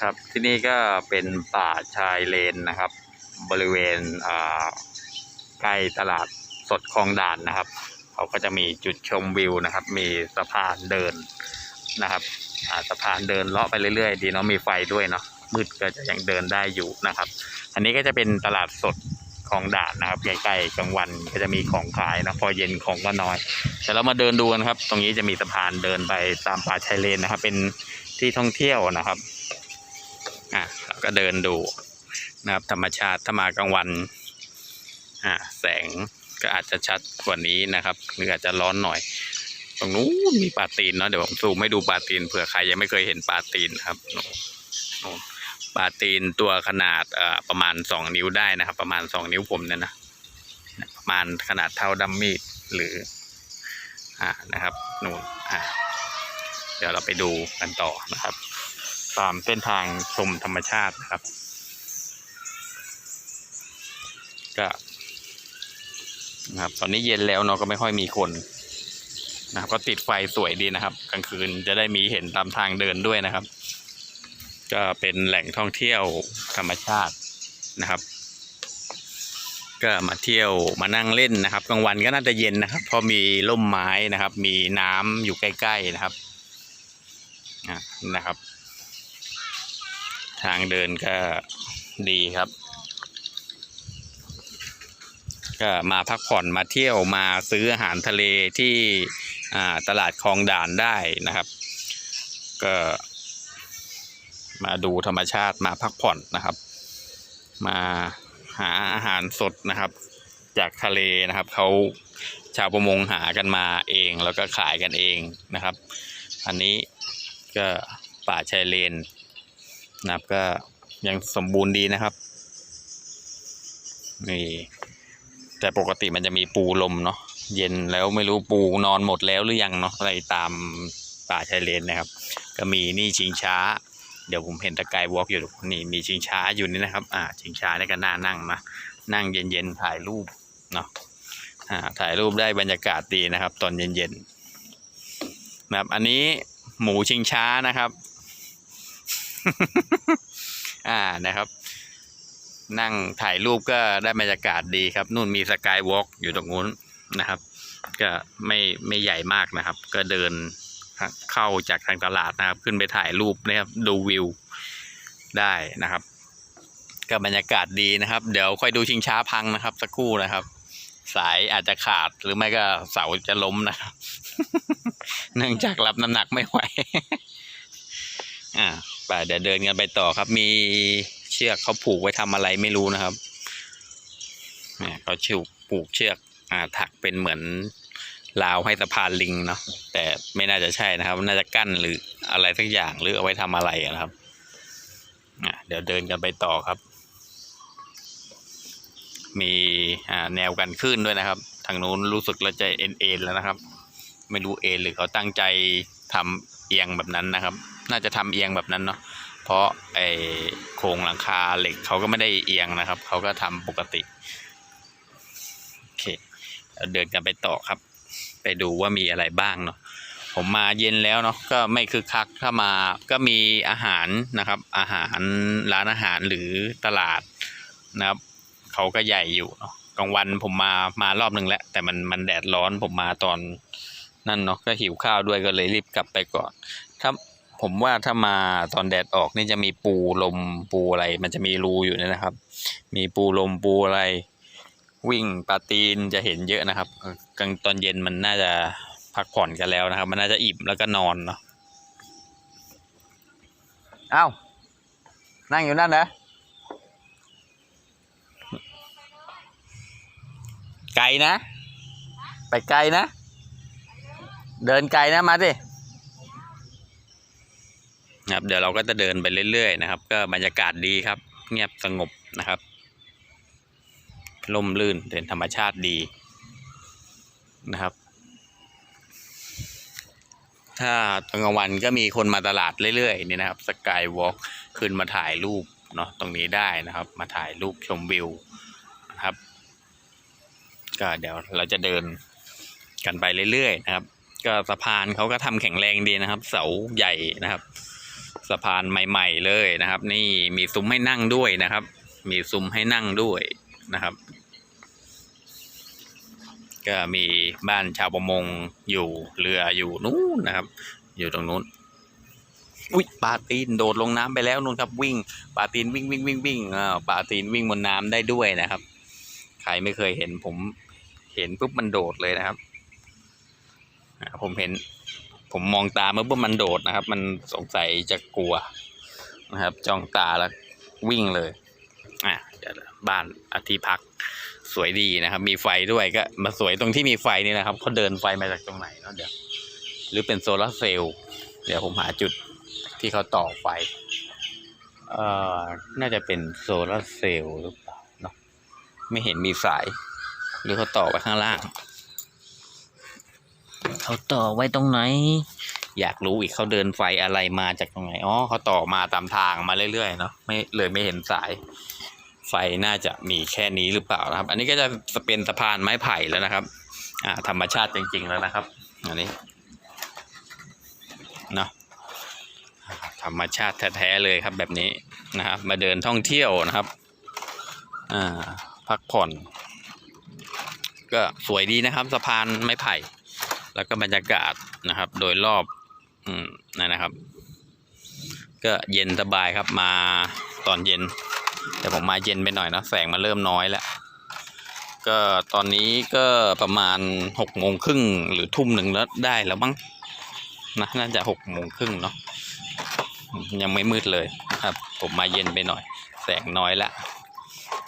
ครับที่นี่ก็เป็นป่าชายเลนนะครับ บริเวณใกล้ตลาดสดคลองด่านนะครับ เขาก็จะมีจุดชมวิวนะครับ มีสะพานเดินนะครับสะพานเดินเลาะไปเรื่อยๆ ดีเนาะมีไฟด้วยเนาะมืดก็จะยังเดินได้อยู่นะครับ อันนี้ก็จะเป็นตลาดสดคลองด่านนะครับใกล้ๆกลางวันก็จะมีของขายนะพอเย็นของก็น้อยแต่เรามาเดินดูกันครับ ตรงนี้จะมีสะพานเดินไปตามป่าชายเลนนะครับ เป็นที่ท่องเที่ยวนะครับ อะเราก็เดินดูนะครับธรรมชาติถ้ามากลางวันอะแสงก็อาจจะชัดกว่านี้นะครับหรืออาจจะร้อนหน่อย ตรงนู้นมีปลาตีนเนาะเดี๋ยวผมซูมให้ดูปลาตีนเผื่อใครยังไม่เคยเห็นปลาตีนครับปลาตีนตัวขนาดประมาณสองนิ้วได้นะครับ ประมาณสองนิ้วผมเนี่ยนะประมาณขนาดเท่าดัมมีดหรืออ่านะครับนู่นอะเดี๋ยวเราไปดูกันต่อนะครับ ตามเส้นทางชมธรรมชาติครับ ก็นะครับ ตอนนี้เย็นแล้วเนาะก็ไม่ค่อยมีคนนะครับ ก็ติดไฟสวยดีนะครับ กลางคืนจะได้มีเห็นตามทางเดินด้วยนะครับ ก็เป็นแหล่งท่องเที่ยวธรรมชาตินะครับ ก็มาเที่ยวมานั่งเล่นนะครับ กลางวันก็น่าจะเย็นนะครับ เพราะมีร่มไม้นะครับ มีน้ำอยู่ใกล้ ๆนะครับนะครับ ทางเดินก็ดีครับ ก็มาพักผ่อนมาเที่ยวมาซื้ออาหารทะเลที่ตลาดคลองด่านได้นะครับ ก็มาดูธรรมชาติมาพักผ่อนนะครับ มาหาอาหารสดนะครับ จากทะเลนะครับเขาชาวประมงหากันมาเองแล้วก็ขายกันเองนะครับ อันนี้ก็ป่าชายเลน นะครับก็ยังสมบูรณ์ดีนะครับนี่แต่ปกติมันจะมีปูลมเนาะเย็นแล้วไม่รู้ปูนอนหมดแล้วหรือยังเนาะอะไรตามป่าชายเลนนะครับ ก็มีนี่ชิงช้า เดี๋ยวผมเห็นตะกายวอล์กอยู่นี่มีชิงช้าอยู่นี่นะครับ อ่าชิงช้านี่ก็น่านั่งนะนั่งเย็นๆถ่ายรูปเนาะอ่าถ่ายรูปได้บรรยากาศดีนะครับ ตอนเย็นๆนะครับอันนี้หมูชิงช้านะครับ อ่านะครับ นั่งถ่ายรูปก็ได้บรรยากาศดีครับ นู่นมีสกายวอล์กอยู่ตรงนู้นนะครับ ก็ไม่ไม่ใหญ่มากนะครับ ก็เดินเข้าจากทางตลาดนะครับ ขึ้นไปถ่ายรูปนะครับ ดูวิวได้นะครับ ก็บรรยากาศดีนะครับ เดี๋ยวค่อยดูชิงช้าพังนะครับ สักครู่นะครับ สายอาจจะขาดหรือไม่ก็เสาจะล้มนะครับ เนื่องจากรับน้ำหนักไม่ไหว อ่า ไปเดี๋ยวเดินกันไปต่อครับ มีเชือกเขาผูกไว้ทำอะไรไม่รู้นะครับเขาชืกผูกเชือกอ่าถักเป็นเหมือนลาวให้สะพานลิงเนาะแต่ไม่น่าจะใช่นะครับ น่าจะกั้นหรืออะไรสักอย่างหรือเอาไว้ทำอะไรนะครับเดี๋ยวเดินกันไปต่อครับ มีแนวกันขึ้นด้วยนะครับ ทางนู้นรู้สึกเราจะเอ็นเอ็นแล้วนะครับ ไม่รู้เอ็นหรือเขาตั้งใจทำเอียงแบบนั้นนะครับ น่าจะทำเอียงแบบนั้นเนาะเพราะไอโครงหลังคาเหล็กเขาก็ไม่ได้เอียงนะครับเขาก็ทำปกติโอเคเราเดินกันไปต่อครับ ไปดูว่ามีอะไรบ้างเนาะผมมาเย็นแล้วเนาะก็ไม่คึกคักถ้ามาก็มีอาหารนะครับ อาหารร้านอาหารหรือตลาดนะครับเขาก็ใหญ่อยู่เนาะกลางวันผมมามารอบหนึ่งแล้ว แต่มันมันแดดร้อนผมมาตอนนั่นเนาะก็หิวข้าวด้วยก็เลยรีบกลับไปก่อนถ้า ผมว่าถ้ามาตอนแดดออกนี่จะมีปูลมปูอะไร มันจะมีรูอยู่เนี่ยนะครับ มีปูลมปูอะไร วิ่งปลาตีนจะเห็นเยอะนะครับกลางตอนเย็นมันน่าจะพักผ่อนกันแล้วนะครับ มันน่าจะอิ่มแล้วก็นอนเนาะเอ้านั่งอยู่นั่นนะไกลนะ ไปไกลนะ เดินไกลนะมาสิ ครับ เดี๋ยวเราก็จะเดินไปเรื่อยๆนะครับ ก็บรรยากาศดีครับ เงียบสงบนะครับล่มลื่นเป็นธรรมชาติดีนะครับ ถ้าตอนกลางวันก็มีคนมาตลาดเรื่อยๆนี่นะครับสกายวอล์กขึ้นมาถ่ายรูปเนาะตรงนี้ได้นะครับ มาถ่ายรูปชมวิวนะครับ ก็เดี๋ยวเราจะเดินกันไปเรื่อยๆนะครับ ก็สะพานเขาก็ทำแข็งแรงดีนะครับ เสาใหญ่นะครับ สะพานใหม่ ๆ เลยนะครับ นี่มีซุ้มให้นั่งด้วยนะครับ มีซุ้มให้นั่งด้วยนะครับ ก็มีบ้านชาวประมงอยู่เรืออยู่นู้นนะครับ อยู่ตรงนู้นอุ้ยปลาตีนโดดลงน้ำไปแล้วนู่นครับ วิ่งปลาตีนวิ่งวิ่งวิ่งวิ่งอ่าปลาตีนวิ่งบนน้ำได้ด้วยนะครับ ใครไม่เคยเห็นผมเห็นปุ๊บมันโดดเลยนะครับผมเห็น ผมมองตาเมื่อปุ๊บมันโดดนะครับ มันสงสัยจะกลัวนะครับ จ้องตาแล้ววิ่งเลย อะบ้านอธิพักสวยดีนะครับ มีไฟด้วยก็ มาสวยตรงที่มีไฟนี่นะครับเขาเดินไฟมาจากตรงไหนเนาะเดี๋ยวหรือเป็นโซลาเซลล์เดี๋ยวผมหาจุดที่เขาต่อไฟเอ่อน่าจะเป็นโซลาเซลล์หรือเปล่าเนาะไม่เห็นมีสาย หรือเขาต่อไว้ข้างล่าง เขาต่อไว้ตรงไหน อยากรู้อีกเขาเดินไฟอะไรมาจากตรงไหนอ๋อเขาต่อมาตามทางมาเรื่อยๆเนาะไม่เลยไม่เห็นสาย ไฟน่าจะมีแค่นี้หรือเปล่านะครับ อันนี้ก็จะเป็นสะพานไม้ไผ่แล้วนะครับ อ่า ธรรมชาติจริง ๆ แล้วนะครับ อันนี้เนาะธรรมชาติแท้ๆเลยครับแบบนี้นะครับ มาเดินท่องเที่ยวนะครับอ่าพักผ่อน ก็สวยดีนะครับสะพานไม้ไผ่ แล้วก็บรรยากาศนะครับ โดยรอบอืมนั่นะครับ ก็เย็นสบายครับมาตอนเย็น แต่ผมมาเย็นไปหน่อยนะแสงมันเริ่มน้อยแล้ว ก็ตอนนี้ก็ประมาณหกโมงครึ่งหรือทุ่มหนึ่งแล้วได้แล้วมั้งนะน่าจะหกโมงครึ่งเนาะยังไม่มืดเลยครับ ผมมาเย็นไปหน่อย แสงน้อยละ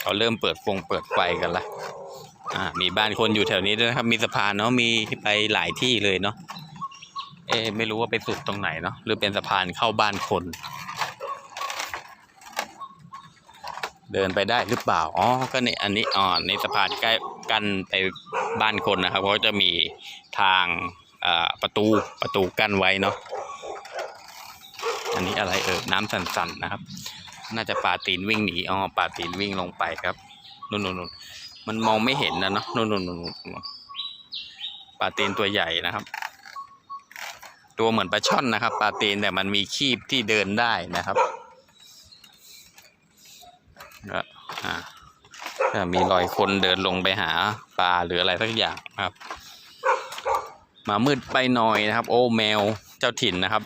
เขาเริ่มเปิดฟงเปิดไฟกันละ อ่ามีบ้านคนอยู่แถวนี้ด้วยนะครับ มีสะพานเนาะมีไปหลายที่เลยเนาะเอ๊ไม่รู้ว่าไปสุดตรงไหนเนาะหรือเป็นสะพานเข้าบ้านคน เดินไปได้หรือเปล่าอ๋อก็นี่อันนี้อ๋อในสะพานใกล้กันไปบ้านคนนะครับเขาจะมีทางอ่าประตูประตูกั้นไว้เนาะอันนี้อะไรเออน้ำสั่นๆนะครับ น่าจะปลาตีนวิ่งหนีอ๋อปลาตีนวิ่งลงไปครับนู่นนู่นนู่น มันมองไม่เห็นนะเนาะนู่นนู่นนู่นปลาตีนตัวใหญ่นะครับ ตัวเหมือนปลาช่อนนะครับปลาตีนแต่มันมีคีบที่เดินได้นะครับก็อ่ามีรอยคนเดินลงไปหาปลาหรืออะไรสักอย่างนะครับ มามืดไปหน่อยนะครับ โอ้แมวเจ้าถิ่นนะครับ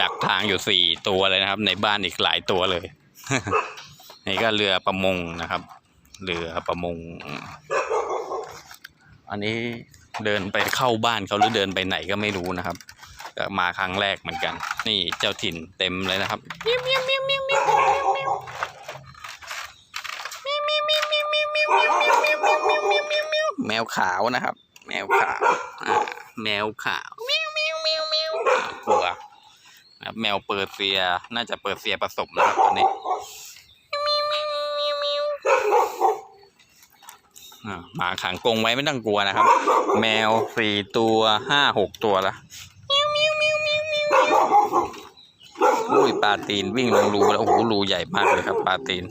ดักทางอยู่สี่ตัวเลยนะครับ ในบ้านอีกหลายตัวเลย นี่ก็เรือประมงนะครับ เรือประมง อันนี้เดินไปเข้าบ้านเขาหรือเดินไปไหนก็ไม่รู้นะครับมาครั้งแรกเหมือนกัน นี่เจ้าถิ่นเต็มเลยนะครับแมวขาวนะครับ แมวขาวแมวขาวแมวแมวแมวแมวอ่ากลัวแมวเปอร์เซียน่าจะเปอร์เซียผสมนะครับตัวนี้อ่า หมาขังกรงไว้ไม่ต้องกลัวนะครับ แมวสี่ตัวห้าหกตัวละอุ้ยปลาตีนวิ่งลงรูแล้วโอ้โหรูใหญ่มากเลยครับปลาตีน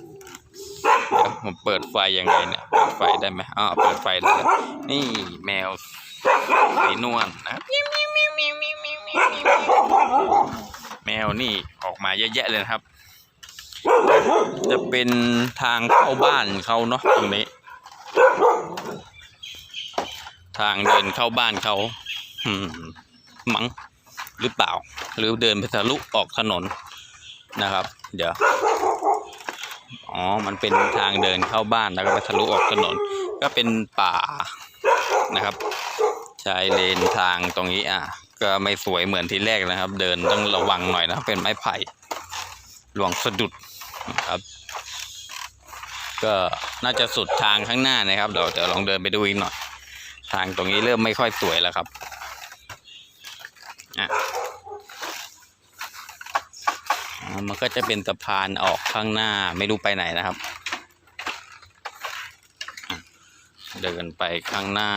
เดี๋ยวผมเปิดไฟยังไงเนี่ยเปิดไฟได้ไหมอ๋อเปิดไฟได้แล้วนี่แมวสีนวลนะแมวนี่ออกมาเยอะแยะเลยครับ จะเป็นทางเข้าบ้านเขาเนาะตรงนี้ ทางเดินเข้าบ้านเขาอืมมั้งหรือเปล่า หรือเดินไปทะลุออกถนนนะครับ เดี๋ยวอ๋อ มันเป็นทางเดินเข้าบ้านแล้วก็ไปทะลุออกถนน ก็เป็นป่านะครับชายเลนทางตรงนี้อะ ก็ไม่สวยเหมือนที่แรกนะครับ เดินต้องระวังหน่อยนะเป็นไม้ไผ่หลวงสะดุดครับ ก็น่าจะสุดทางข้างหน้านะครับเดี๋ยวเดี๋ยวลองเดินไปดูอีกหน่อย ทางตรงนี้เริ่มไม่ค่อยสวยแล้วครับอะมันก็จะเป็นสะพานออกข้างหน้าไม่รู้ไปไหนนะครับ เดินไปข้างหน้า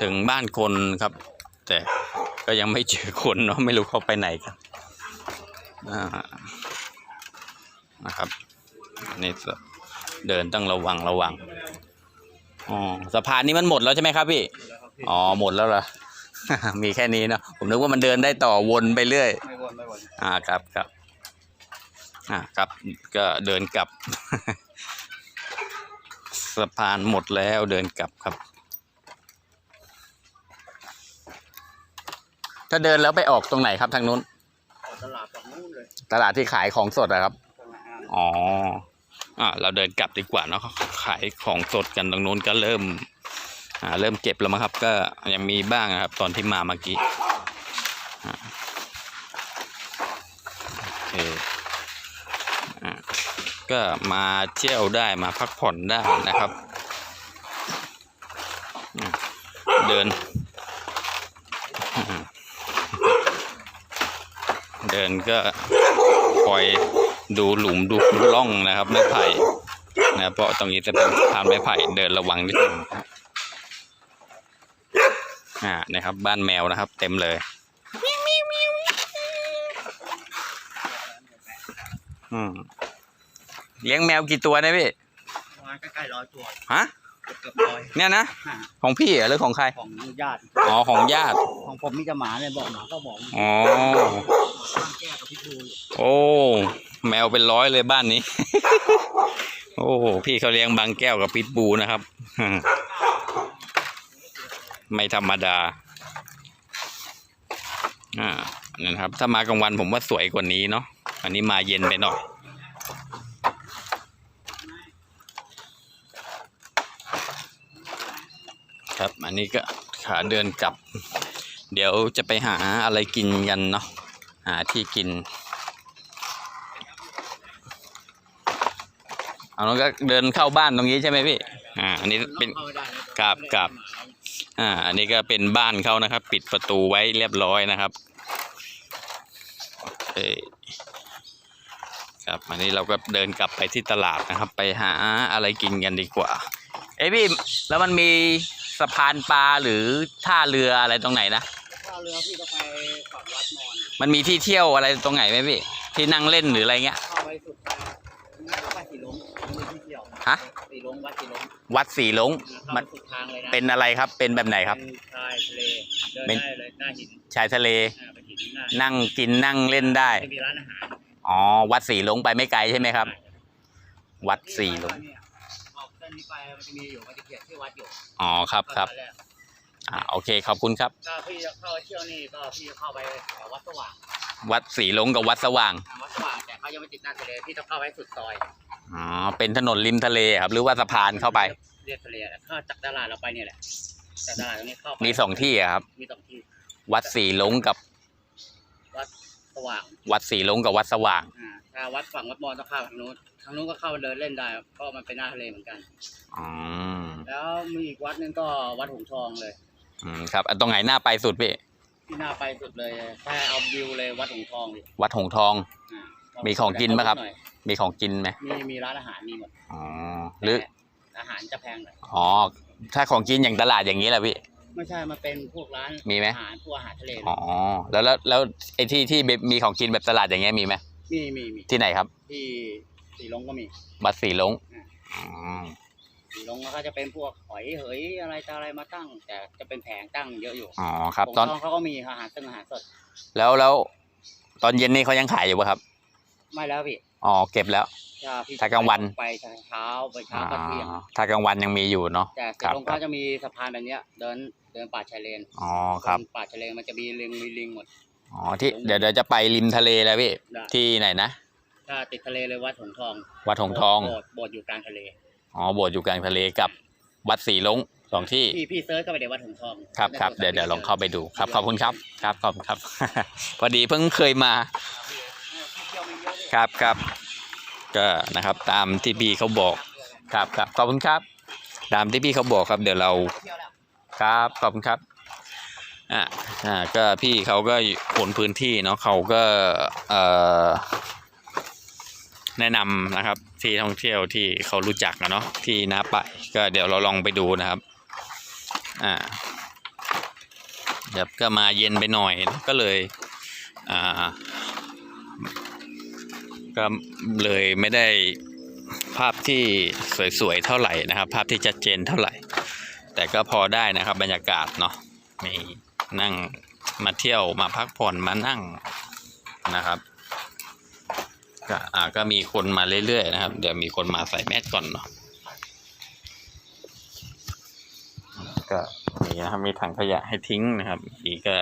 ถึงบ้านคนครับ แต่ก็ยังไม่เจอคนเนาะไม่รู้เขาไปไหนกันอ่า นะครับอันนี่เดินต้องระวังระวังอ๋อสะพานนี้มันหมดแล้วใช่ไหมครับพี่อ๋อหมดแล้วเหรอมีแค่นี้เนาะผมนึกว่ามันเดินได้ต่อวนไปเรื่อยไม่วนไม่วนอ่าครับครับอ่าครับก็เดินกลับสะพานหมดแล้วเดินกลับครับ ถ้าเดินแล้วไปออกตรงไหนครับทางนู้นออกตลาดฝั่งนู้นเลยตลาดที่ขายของสดอะครับตรงนั้น อ๋ออ่าเราเดินกลับดีกว่าเนาะขายของสดกันตรงนู้นก็เริ่มอ่าเริ่มเก็บแล้วมั้งครับ ก็ยังมีบ้างนะครับ ตอนที่มาเมื่อกี้โอเคอ่าก็มาเที่ยวได้มาพักผ่อนได้นะครับ เดิน เดินก็คอย ดูหลุมดูร่องนะครับไม้ไผ่นะครับเพราะตรงนี้จะเป็นทางไม้ไผ่เดินระวังนิดนึงครับอ่านะครับ บ้านแมวนะครับ เต็มเลยอืมเลี้ยงแมวกี่ตัวเนี่ยพี่ประมาณใกล้ๆร้อยตัว ฮะ เกือบร้อยเนี่ยนะห้าของพี่เหรอหรือของใคร ของญาติอ๋อ ของญาติ ของผมมีแต่หมาเลยบอกหมาก็บอกอ๋อ ข้างแก้กับพิษบูอยู่โอ้ แมวเป็นร้อยเลยบ้านนี้ โอ้พี่เขาเลี้ยงบางแก้วกับพิษบูนะครับ ไม่ธรรมดา อ่านั่นครับ ถ้ามากลางวันผมว่าสวยกว่านี้เนาะ อันนี้มาเย็นไปหน่อย ครับ อันนี้ก็ขาเดินกลับ เดี๋ยวจะไปหาอะไรกินกันเนาะหาที่กิน เอาแล้วก็เดินเข้าบ้านตรงนี้ใช่ไหมพี่อ่าอันนี้เป็นเข้าไม่ได้นะครับครับอ่าอันนี้ก็เป็นบ้านเขานะครับ ปิดประตูไว้เรียบร้อยนะครับเอยครับอันนี้เราก็เดินกลับไปที่ตลาดนะครับ ไปหาอะไรกินกันดีกว่า เอ้พี่แล้วมันมี สะพานปลาหรือท่าเรืออะไรตรงไหนนะ ถ้าเรือพี่ต้องไปฝั่งวัดนอนมันมีที่เที่ยวอะไรตรงไหนไหมพี่ ที่นั่งเล่นหรืออะไรเงี้ย เข้าไปสุดไปนั่นก็ไปสีลงมีที่เที่ยวฮะ สีลงวัดสีลงวัดสีหลงเข้ามัไปนสุดทางเลยนะเป็นอะไรครับ เป็นแบบไหนครับ เป็นชายทะเลเดินเป็น ได้เลยหน้าหินชายทะเล อ่าไปหินหน้านั่งกินนั่งเล่นได้ จะมีร้านอาหารอ๋อ วัดสีหลงไปไม่ไกลใช่ไหมครับ วัดสีหลง เนี่ยออกเส้ นนี้ไปมันจะมีอยู่มันจะเขียนที่วัดอยู่อ๋อครับครับตอนแกอ่าโอเคขอบคุณครับถ้าพี่จะเข้าไปเที่ยวนี่ก็พี่จะเข้าไปแถววัดสว่างวัดสีหลงกับวัดสว่างอ่าวัดสว่างแต่เขายังไม่ติดหน้าทะเลพี่ต้องเข้าไปสุดซอยอ๋อเป็นถนนริมทะเลครับหรือว่าสะพานเข้าไป เรียบทะเลอะเข้าจากตลาดเราไปเนี่ยแหละจากตลาดตรงนี้เข้าไปมีสองที่อะครับ มีสองที่วัดสีหลงกับวัดสว่างวัดสีหลงกับวัดสว่าง อ่า ถ้าวัดฝั่งวัดมอญต้องเข้าทางนู้นทางนู้นก็เข้าไปเดินเล่นได้ครับเพราะมันเป็นหน้าทะเลเหมือนกัน อืมแล้วมีอีกวัดหนึงก็วัดหงส์ทองเลย อืมครับอันตรงไหนหน้าไปสุดพี่ ที่น่าไปสุดเลยแค่เอาวิวเลยวัดหงส์ทองดิวัดหงส์ทอง อ่ามีของกินปะครับ หอยมีของกินไหมมีมีร้านอาหารมีหมดอ๋อหรือ แต่อาหารจะแพงหน่อยอ๋อ ถ้าของกินอย่างตลาดอย่างนี้แหละพี่ ไม่ใช่มันเป็นพวกร้านมีไหม อาหารพวกอาหารทะเลอ๋อ แล้วแล้วแล้วไอ้ที่ที่มีของกินแบบตลาดอย่างเงี้ยมีไหม มีมีมีที่ไหนครับ ที่สีลงก็มีวัดสีหลงอ่าอืมสีลงก็จะเป็นพวกหอยเหยอะไรต่ออะไรมาตั้ง แต่จะเป็นแผงตั้งเยอะอยู่อ๋อครับผมตอนเขาก็มีอาหารซึ่งอาหารสดแล้วแล้วตอนเย็นนี่เขายังขายอยู่ป่ะครับไม่แล้วพี่อ๋อเก็บแล้ว ถ้าพี่ถ้ากลางวัน ไปเช้าไปเช้าอ๋อก็เที่ยงถ้ากลางวันยังมีอยู่เนาะ แต่สีครับลงเขาจะมีสะพานแบบเนี้ย เดินเดินป่าชายเลนอ๋อครับ เดินป่าชายเลนมันจะมีลิงมีลิงหมด อ๋อที่เดี๋ยวเดี๋ยวจะไปริมทะเลแล้วพี่ ได้ ที่ไหนนะ ถ้าติดทะเลเลยวัดหงส์ทองวัดหงส์ทอง โบสถ์โบสถ์อยู่กลางทะเล อ๋อโบสถ์อยู่กลางทะเลกับวัดสีหลงสองที่ พี่พี่เซิร์ชเข้าไปในวัดหงส์ทองครับครับเดี๋ยวเดี๋ยวลองเข้าไปดูครับขอบคุณครับครับขอบคุณครับ พอดีเพิ่งเคยมาพี่เที่ยวไม่เยอะเลยครับครับก็นะครับตามที่พี่เขาบอกครับครับขอบคุณครับ ตามที่พี่เขาบอกครับ เดี๋ยวเราเที่ยวแล้วครับขอบคุณครับ อ่าอ่าก็พี่เขาก็ขนพื้นที่เนาะเขาก็เอ่อแนะนำนะครับที่ท่องเที่ยวที่เขารู้จักนะเนาะที่น้าไปายก็เดี๋ยวเราลองไปดูนะครับอ่าเดี๋ยวก็มาเย็นไปหน่อยก็เลยอ่าก็เลยไม่ได้ภาพที่สวยๆเท่าไหร่นะครับ ภาพที่ชัดเจนเท่าไหร่ แต่ก็พอได้นะครับบรรยากาศเนาะมี นั่งมาเที่ยวมาพักผ่อนมานั่งนะครับก็อ่าก็มีคนมาเรื่อยๆนะครับ เดี๋ยวมีคนมาใส่แมสก่อนเนาะก็มีนะครับมีถังขยะให้ทิ้งนะครับอีกก็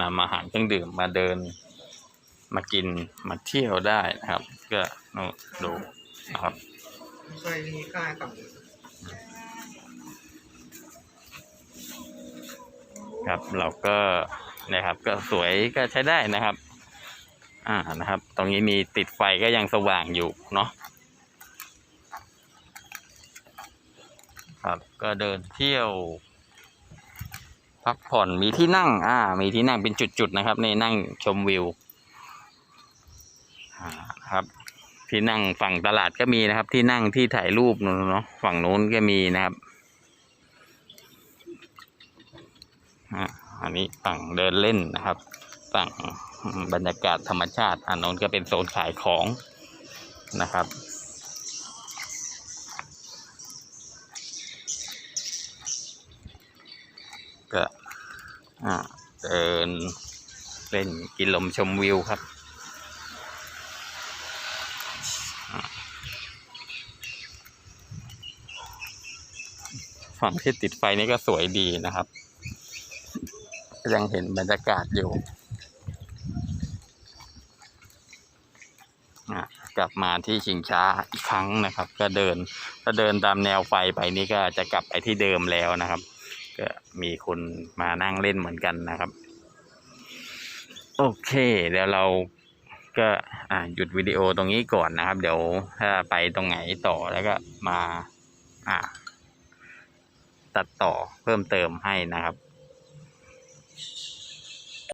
นำอาหารเครื่องดื่มมาเดิน มากินมาเที่ยวได้นะครับ ก็นู่นดูนะครับ เคยมีค่ายฝั่ง ครับ เราก็นะครับ ก็สวยก็ใช้ได้นะครับ อ่านะครับ ตรงนี้มีติดไฟก็ยังสว่างอยู่เนาะครับก็เดินเที่ยว พักผ่อนมีที่นั่ง อ่า มีที่นั่งเป็นจุดๆนะครับในนั่งชมวิวครับ ที่นั่งฝั่งตลาดก็มีนะครับ ที่นั่งที่ถ่ายรูปนู่นเนาะฝั่งนู้นก็มีนะครับ อันนี้ฝั่งเดินเล่นนะครับ ฝั่งบรรยากาศธรรมชาติอันนู้นก็เป็นโซนขายของนะครับก็เดินเล่นกินลมชมวิวครับฝั่งที่ติดไฟนี่ก็สวยดีนะครับ ยังเห็นบรรยากาศอยู่กลับมาที่ชิงช้าอีกครั้งนะครับ ก็เดินถ้าเดินตามแนวไฟไปนี่ก็จะกลับไปที่เดิมแล้วนะครับ ก็มีคนมานั่งเล่นเหมือนกันนะครับ โอเคเดี๋ยวเราก็หยุดวิดีโอตรงนี้ก่อนนะครับ เดี๋ยวถ้าไปตรงไหนต่อแล้วก็มา อ่า ตัดต่อเพิ่มเติมให้นะครับ